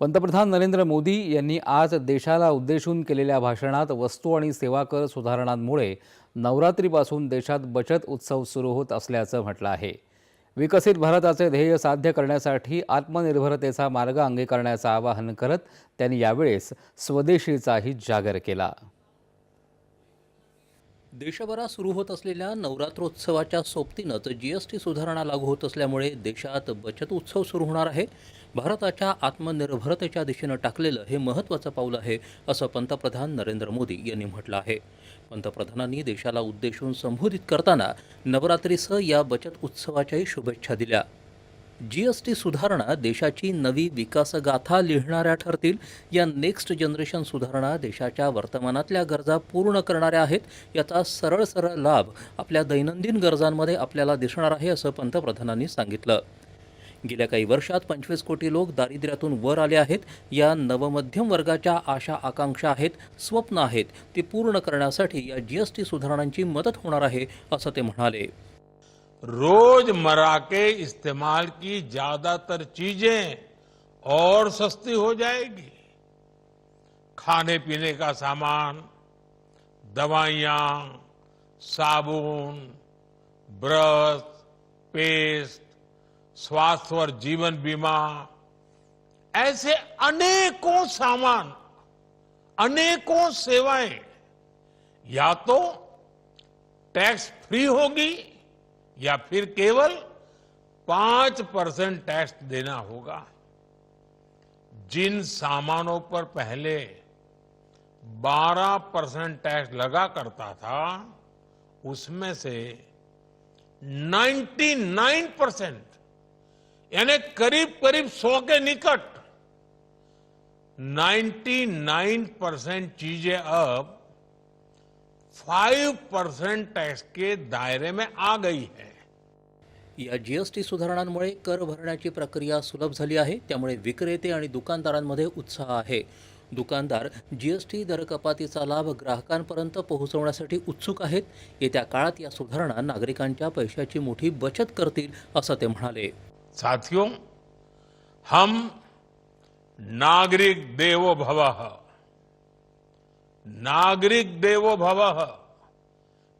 पंतप्रधान नरेंद्र मोदी यांनी आज देशाला उद्देशून केलेल्या भाषणात वस्तू आणि सेवा कर सुधारणांमुळे नवरात्रीपासून देशात बचत उत्सव सुरू होत असल्याचं म्हटलं आहे. विकसित भारताचे ध्येय साध्य करण्यासाठी आत्मनिर्भरतेचा मार्ग अंगीकारण्याचं आवाहन करत त्यांनी यावेळेस स्वदेशीचाही जागर केला. देशभरात सुरू होत असलेल्या नवरात्रोत्सवाच्या सोबतीनंच जी एस टी सुधारणा लागू होत असल्यामुळे देशात बचत उत्सव सुरू होणार आहे. भारताच्या आत्मनिर्भरतेच्या दिशेनं टाकलेलं हे महत्त्वाचं पाऊल आहे असं पंतप्रधान नरेंद्र मोदी यांनी म्हटलं आहे. पंतप्रधानांनी देशाला उद्देशून संबोधित करताना नवरात्रीसह या बचत उत्सवाच्याही शुभेच्छा दिल्या. जी एस टी सुधारणा देशाची नवी विकासगाथा लिहिणाऱ्या ठरतील. या नेक्स्ट जनरेशन सुधारणा देशाच्या वर्तमानातल्या गरजा पूर्ण करणाऱ्या आहेत. याचा सरळ सरळ लाभ आपल्या दैनंदिन गरजांमध्ये आपल्याला दिसणार आहे असं पंतप्रधानांनी सांगितलं. गेल्या काही वर्षात पंचवीस कोटी लोक दारिद्र्यातून वर आले आहेत. या नवमध्यम वर्गाच्या आशा आकांक्षा आहेत स्वप्न आहेत. ती पूर्ण करण्यासाठी या जी एस टी सुधारणांची मदत होणार आहे असं ते म्हणाले. रोज़मर्रा के इस्तेमाल की ज़्यादातर चीज़ें और सस्ती हो जाएगी। खाने पीने का सामान, दवाइयाँ, साबुन, ब्रश, पेस्ट, स्वास्थ्य और जीवन बीमा, ऐसे अनेकों सामान, अनेकों सेवाएँ या तो टैक्स फ्री होगी या फिर केवल पाँच परसेंट टैक्स देना होगा। जिन सामानों पर पहले 12 परसेंट टैक्स लगा करता था, उसमें से 99 परसेंट, यानी करीब करीब 100 के निकट 99 परसेंट चीज़ें अब 5 परसेंट टैक्स के दायरे में आ गई है। या जी एस टी सुधारणांमुळे कर भरण्याची प्रक्रिया सुलभ झाली आहे त्यामुळे विक्रेते आणि दुकानदारांमध्ये उत्साह आहे. दुकानदार जी एस टी दरकपातीचा लाभ ग्राहकांपर्यंत पोहोचवण्यासाठी उत्सुक आहेत. येत्या काळात या सुधारणा नागरिकांच्या पैशाची मोठी बचत करतील असं ते म्हणाले. साथियों हम नागरिक देवो भव नागरिक देवो भव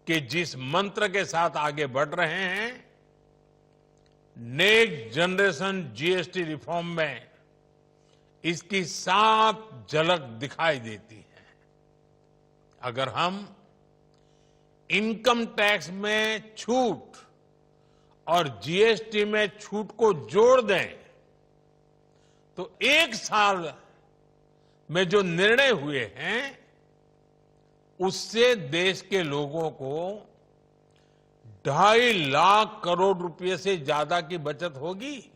के जिस मंत्र के साथ आगे बढ़ रहे हैं नेक्स्ट जनरेशन जीएसटी रिफॉर्म में इसकी साफ़ झलक दिखाई देती है। अगर हम इनकम टैक्स में छूट और जीएसटी में छूट को जोड़ दें तो एक साल में जो निर्णय हुए हैं, उससे देश के लोगों को ढाई लाख करोड़ रुपये से ज्यादा की बचत होगी।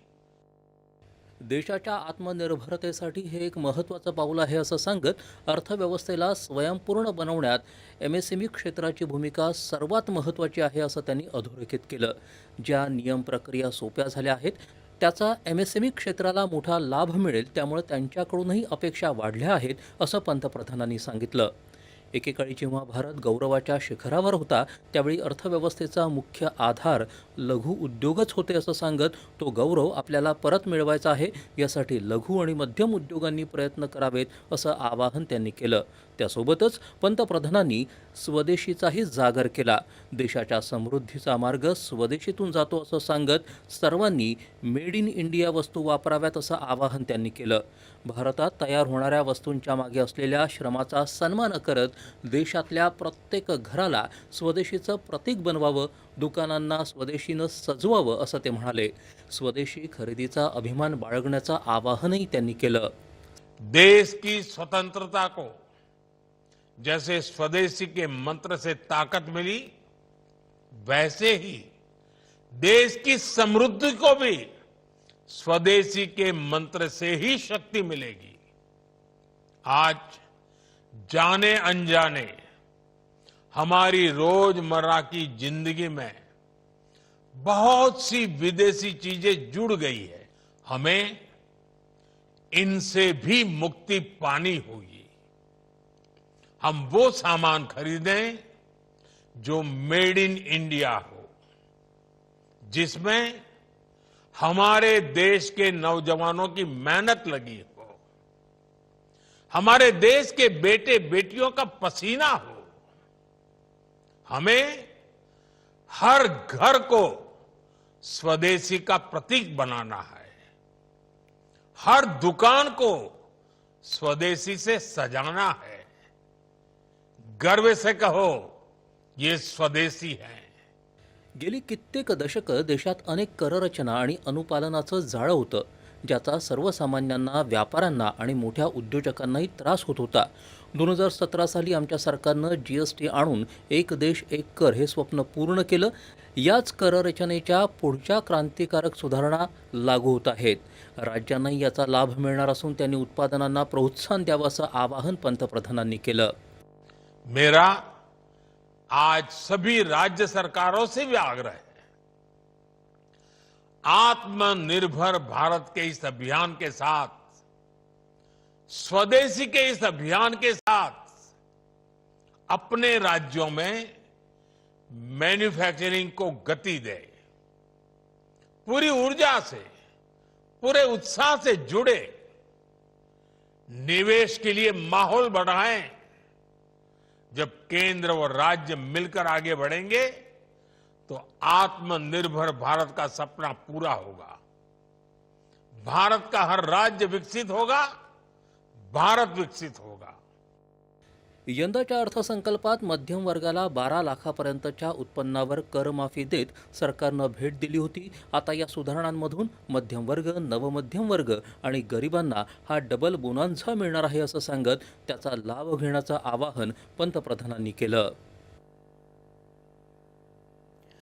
देशाच्या आत्मनिर्भरतेसाठी हे एक महत्त्वाचं पाऊल आहे असं सांगत अर्थव्यवस्थेला स्वयंपूर्ण बनवण्यात एम एस एम ई क्षेत्राची भूमिका सर्वात महत्त्वाची आहे असं त्यांनी अधोरेखित केलं. ज्या नियम प्रक्रिया सोप्या झाल्या आहेत त्याचा एम एस एम ई क्षेत्राला मोठा लाभ मिळेल त्यामुळे त्यांच्याकडूनही अपेक्षा वाढल्या आहेत असं पंतप्रधानांनी सांगितलं. एकेकाळी जेव्हा भारत गौरवाच्या शिखरावर होता त्यावेळी अर्थव्यवस्थेचा मुख्य आधार लघु उद्योगच होते असं सांगत तो गौरव आपल्याला परत मिळवायचा आहे. यासाठी लघु आणि मध्यम उद्योगांनी प्रयत्न करावेत असं आवाहन त्यांनी केलं. त्यासोबतच पंतप्रधानांनी स्वदेशीचाही जागर केला. देशाच्या समृद्धीचा मार्ग स्वदेशीतून जातो असं सांगत सर्वांनी मेड इन इंडिया वस्तू वापराव्यात असं आवाहन त्यांनी केलं. भारतात तयार होणाऱ्या वस्तूंच्या मागे असलेल्या श्रमाचा सन्मान करत देशातल्या प्रत्येक घराला स्वदेशीचं प्रतीक बनवावं दुकानांना स्वदेशीनं सजवावं असं ते म्हणाले. स्वदेशी खरेदीचा अभिमान बाळगण्याचं आवाहनही त्यांनी केलं. देश की स्वतंत्रता को जैसे स्वदेशी के मंत्र से ताकत मिली, वैसे ही देश की समृद्धि को भी स्वदेशी के मंत्र से ही शक्ति मिलेगी। आज जाने अनजाने हमारी रोज़मर्रा की ज़िंदगी में बहुत सी विदेशी चीज़ें जुड़ गई है। हमें इनसे भी मुक्ति पानी होगी। हम वो सामान खरीदें जो मेड इन इंडिया हो, जिसमें हमारे देश के नौजवानों की मेहनत लगी हो, हमारे देश के बेटे बेटियों का पसीना हो। हमें हर घर को स्वदेशी का प्रतीक बनाना है। हर दुकान को स्वदेशी से सजाना है। गर्व से कहो ये स्वदेशी है। गेली कित्येक दशकं देशात अनेक कररचना आणि अनुपालनाचं जाळं होतं ज्याचा सर्वसामान्यांना व्यापाऱ्यांना आणि मोठ्या उद्योजकांनाही त्रास होत होता. दोन हजार सतरा साली आमच्या सरकारनं जी एस टी आणून एक देश एक कर हे स्वप्न पूर्ण केलं. याच कररचनेच्या पुढच्या क्रांतिकारक सुधारणा लागू होत आहेत. राज्यांनाही याचा लाभ मिळणार असून त्यांनी उत्पादनांना प्रोत्साहन द्यावं असं आवाहन पंतप्रधानांनी केलं. मेरा आज सभी राज्य सरकारों से भी आग्रह है। आत्मनिर्भर भारत के इस अभियान के साथ, स्वदेशी के इस अभियान के साथ, अपने राज्यों में मैन्युफैक्चरिंग को गति दे, पूरी ऊर्जा से, पूरे उत्साह से जुड़े, निवेश के लिए माहौल बढ़ाएँ। जब केंद्र और राज्य मिलकर आगे बढ़ेंगे तो आत्मनिर्भर भारत का सपना पूरा होगा। भारत का हर राज्य विकसित होगा, भारत विकसित होगा। यंदाच्या अर्थसंकल्पात मध्यम वर्गाला बारा लाखापर्यंतच्या उत्पन्नावर करमाफी देत सरकारनं भेट दिली होती. आता या सुधारणांमधून मध्यम वर्ग नवमध्यम वर्ग आणि गरिबांना हा डबल बोनांचा मिळणार आहे असं सांगत त्याचा लाभ घेण्याचं आवाहन पंतप्रधानांनी केलं.